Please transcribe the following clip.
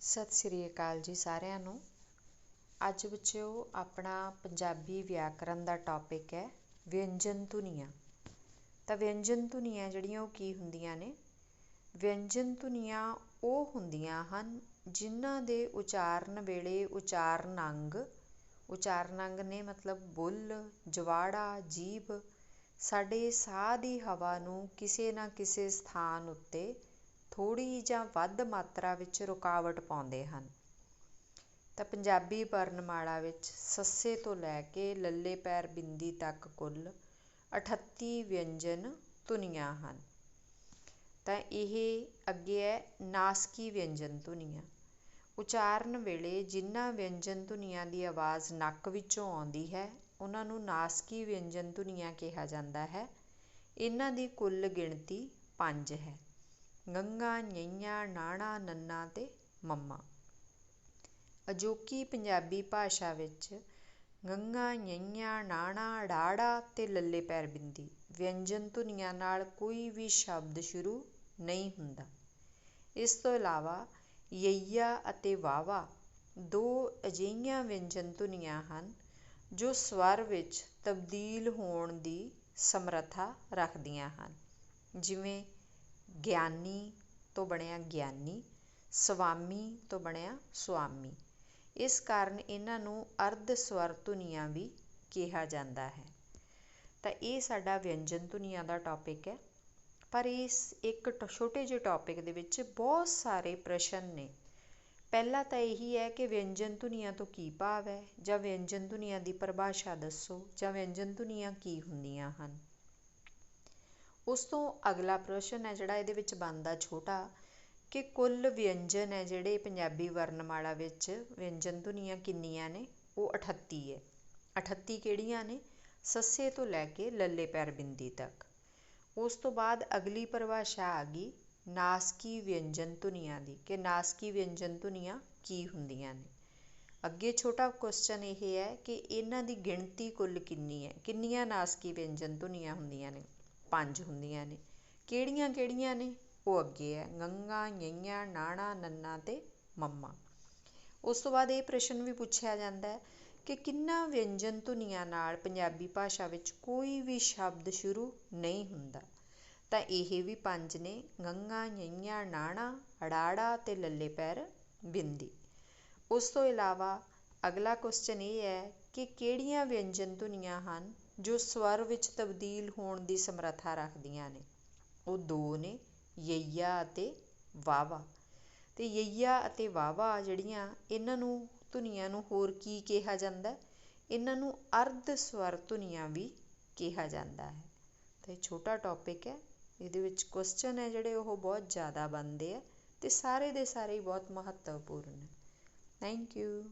ਸਤਿ ਸ੍ਰੀ ਅਕਾਲ ਜੀ ਸਾਰਿਆਂ ਨੂੰ। ਅੱਜ ਬੱਚਿਓ, ਆਪਣਾ ਪੰਜਾਬੀ ਵਿਆਕਰਨ ਦਾ ਟੌਪਿਕ ਹੈ, ਵਿਅੰਜਨ ਧੁਨੀਆਂ। ਤਾਂ ਵਿਅੰਜਨ ਧੁਨੀਆਂ ਜਿਹੜੀਆਂ ਉਹ ਕੀ ਹੁੰਦੀਆਂ ਨੇ? ਵਿਅੰਜਨ ਧੁਨੀਆਂ ਉਹ ਹੁੰਦੀਆਂ ਹਨ ਜਿਨ੍ਹਾਂ ਦੇ ਉਚਾਰਨ ਵੇਲੇ ਉਚਾਰਨ ਅੰਗ ਉਚਾਰਨ ਅੰਗ ਨੇ ਮਤਲਬ ਬੁੱਲ, ਜਵਾੜਾ, ਜੀਭ, ਸਾਡੇ ਸਾਹ ਦੀ ਹਵਾ ਨੂੰ ਕਿਸੇ ਨਾ ਕਿਸੇ ਸਥਾਨ ਉੱਤੇ ਥੋੜ੍ਹੀ ਜਾਂ ਵੱਧ ਮਾਤਰਾ ਵਿੱਚ ਰੁਕਾਵਟ ਪਾਉਂਦੇ ਹਨ। ਤਾਂ ਪੰਜਾਬੀ ਵਰਣਮਾਲਾ ਵਿੱਚ ਸੱਸੇ ਤੋਂ ਲੈ ਕੇ ਲੱਲੇ ਪੈਰ ਬਿੰਦੀ ਤੱਕ ਕੁੱਲ 38 ਵਿਅੰਜਨ ਧੁਨੀਆਂ ਹਨ। ਤਾਂ ਇਹ ਅੱਗੇ ਹੈ ਨਾਸਕੀ ਵਿਅੰਜਨ ਧੁਨੀਆਂ। ਉਚਾਰਨ ਵੇਲੇ ਜਿਨ੍ਹਾਂ ਵਿਅੰਜਨ ਧੁਨੀਆਂ ਦੀ ਆਵਾਜ਼ ਨੱਕ ਵਿੱਚੋਂ ਆਉਂਦੀ ਹੈ, ਉਹਨਾਂ ਨੂੰ ਨਾਸਕੀ ਵਿਅੰਜਨ ਧੁਨੀਆਂ ਕਿਹਾ ਜਾਂਦਾ ਹੈ। ਇਹਨਾਂ ਦੀ ਕੁੱਲ ਗਿਣਤੀ ਪੰਜ ਹੈ। ਗੰਗਾ ñਈਆਂ ਨਾਣਾ ਨੰਨਾ ਤੇ ਮੰਮਾ ਅਜੋਕੀ ਪੰਜਾਬੀ ਭਾਸ਼ਾ ਵਿੱਚ ਗੰਗਾ ñਈਆਂ ਨਾਣਾ ਡਾੜਾ ਅਤੇ ਲੱਲੇ ਪੈਰ ਬਿੰਦੀ ਵਿਅੰਜਨ ਧੁਨੀਆਂ ਨਾਲ ਕੋਈ ਵੀ ਸ਼ਬਦ ਸ਼ੁਰੂ ਨਹੀਂ ਹੁੰਦਾ ਇਸ ਤੋਂ ਇਲਾਵਾ ਯਈਆ ਅਤੇ ਵਾਵਾ ਦੋ ਅਜਿਹੀਆਂ ਵਿਅੰਜਨ ਧੁਨੀਆਂ ਹਨ ਜੋ ਸਵਰ ਵਿੱਚ ਤਬਦੀਲ ਹੋਣ ਦੀ ਸਮਰੱਥਾ ਰੱਖਦੀਆਂ ਹਨ ਜਿਵੇਂ ਗਿਆਨੀ ਤੋਂ ਬਣਿਆ ਗਿਆਨੀ, ਸਵਾਮੀ ਤੋਂ ਬਣਿਆ ਸੁਆਮੀ। ਇਸ ਕਾਰਨ ਇਹਨਾਂ ਨੂੰ ਅਰਧ ਸਵਰ ਧੁਨੀਆਂ ਵੀ ਕਿਹਾ ਜਾਂਦਾ ਹੈ। ਤਾਂ ਇਹ ਸਾਡਾ ਵਿਅੰਜਨ ਧੁਨੀਆਂ ਦਾ ਟੌਪਿਕ ਹੈ। ਪਰ ਇਸ ਇੱਕ ਛੋਟੇ ਜਿਹੇ ਟੌਪਿਕ ਦੇ ਵਿੱਚ ਬਹੁਤ ਸਾਰੇ ਪ੍ਰਸ਼ਨ ਨੇ। ਪਹਿਲਾ ਤਾਂ ਇਹੀ ਹੈ ਕਿ ਵਿਅੰਜਨ ਧੁਨੀਆਂ ਤੋਂ ਕੀ ਭਾਵ ਹੈ? ਜਾਂ ਵਿਅੰਜਨ ਧੁਨੀਆਂ ਦੀ ਪਰਿਭਾਸ਼ਾ ਦੱਸੋ, ਜਾਂ ਵਿਅੰਜਨ ਧੁਨੀਆਂ ਕੀ ਹੁੰਦੀਆਂ ਹਨ? ਉਸ ਤੋਂ ਅਗਲਾ ਪ੍ਰਸ਼ਨ ਹੈ ਜਿਹੜਾ ਇਹਦੇ ਵਿੱਚ ਬਣਦਾ ਛੋਟਾ, ਕਿ ਕੁੱਲ ਵਿਅੰਜਨ ਹੈ ਜਿਹੜੇ ਪੰਜਾਬੀ ਵਰਣਮਾਲਾ ਵਿੱਚ ਵਿਅੰਜਨ ਧੁਨੀਆਂ ਕਿੰਨੀਆਂ ਨੇ? ਉਹ 38 ਹੈ। 38 ਕਿਹੜੀਆਂ ਨੇ? ਸੱਸੇ ਤੋਂ ਲੈ ਕੇ ਲੱਲੇ ਪੈਰ ਬਿੰਦੀ ਤੱਕ। ਉਸ ਤੋਂ ਬਾਅਦ ਅਗਲੀ ਪਰਿਭਾਸ਼ਾ ਆ ਗਈ ਨਾਸਕੀ ਵਿਅੰਜਨ ਧੁਨੀਆਂ ਦੀ, ਕਿ ਨਾਸਕੀ ਵਿਅੰਜਨ ਧੁਨੀਆਂ ਕੀ ਹੁੰਦੀਆਂ ਨੇ? ਅੱਗੇ ਛੋਟਾ ਕੁਐਸਚਨ ਇਹ ਹੈ ਕਿ ਇਹਨਾਂ ਦੀ ਗਿਣਤੀ ਕੁੱਲ ਕਿੰਨੀ ਹੈ? ਕਿੰਨੀਆਂ ਨਾਸਕੀ ਵਿਅੰਜਨ ਧੁਨੀਆਂ ਹੁੰਦੀਆਂ ਨੇ? ਪੰਜ ਹੁੰਦੀਆਂ ਨੇ। ਕਿਹੜੀਆਂ ਕਿਹੜੀਆਂ ਨੇ? ਉਹ ਅੱਗੇ ਹੈ। ਗੰਗਾ, ਯਈਆਂ, ਨਾਣਾ, ਨੰਨਾ ਤੇ ਮੰਮਾ। ਉਸ ਤੋਂ ਬਾਅਦ ਇਹ ਪ੍ਰਸ਼ਨ ਵੀ ਪੁੱਛਿਆ ਜਾਂਦਾ ਹੈ ਕਿ ਕਿੰਨਾ ਵਿਅੰਜਨ ਧੁਨੀਆਂ ਨਾਲ ਪੰਜਾਬੀ ਭਾਸ਼ਾ ਵਿੱਚ ਕੋਈ ਵੀ ਸ਼ਬਦ ਸ਼ੁਰੂ ਨਹੀਂ ਹੁੰਦਾ। ਤਾਂ ਇਹ ਵੀ ਪੰਜ ਨੇ। ਗੰਗਾ ñਈਆਂ ਨਾਣਾ, ਅੜਾੜਾ ਤੇ ਲੱਲੇ ਪੈਰ ਬਿੰਦੀ। ਉਸ ਤੋਂ ਇਲਾਵਾ ਅਗਲਾ ਕੁਐਸਚਨ ਇਹ ਹੈ ਕਿ ਕਿਹੜੀਆਂ ਵਿਅੰਜਨ ਧੁਨੀਆਂ ਹਨ? ਜੋ ਸਵਰ ਵਿੱਚ ਤਬਦੀਲ ਹੋਣ ਦੀ ਸਮਰੱਥਾ ਰੱਖਦੀਆਂ ਨੇ। ਉਹ ਦੋ ਨੇ, ਯਈਆ ਅਤੇ ਵਾਵਾ। ਤੇ ਯਈਆ ਅਤੇ ਵਾਵਾ ਜਿਹੜੀਆਂ ਇਹਨਾਂ ਨੂੰ ਧੁਨੀਆਂ ਨੂੰ ਹੋਰ ਕੀ ਕਿਹਾ ਜਾਂਦਾ? ਇਹਨਾਂ ਨੂੰ ਅਰਧ ਸਵਰ ਧੁਨੀਆਂ ਵੀ ਕਿਹਾ ਜਾਂਦਾ ਹੈ। ਤੇ ਛੋਟਾ ਟੌਪਿਕ ਹੈ। ਇਹਦੇ ਵਿੱਚ ਕੁਐਸਚਨ ਹੈ ਜਿਹੜੇ ਉਹ ਬਹੁਤ ਜ਼ਿਆਦਾ ਬਣਦੇ ਆ ਤੇ ਸਾਰੇ ਦੇ ਸਾਰੇ ਬਹੁਤ ਮਹੱਤਵਪੂਰਨ ਹੈ ਥੈਂਕ ਯੂ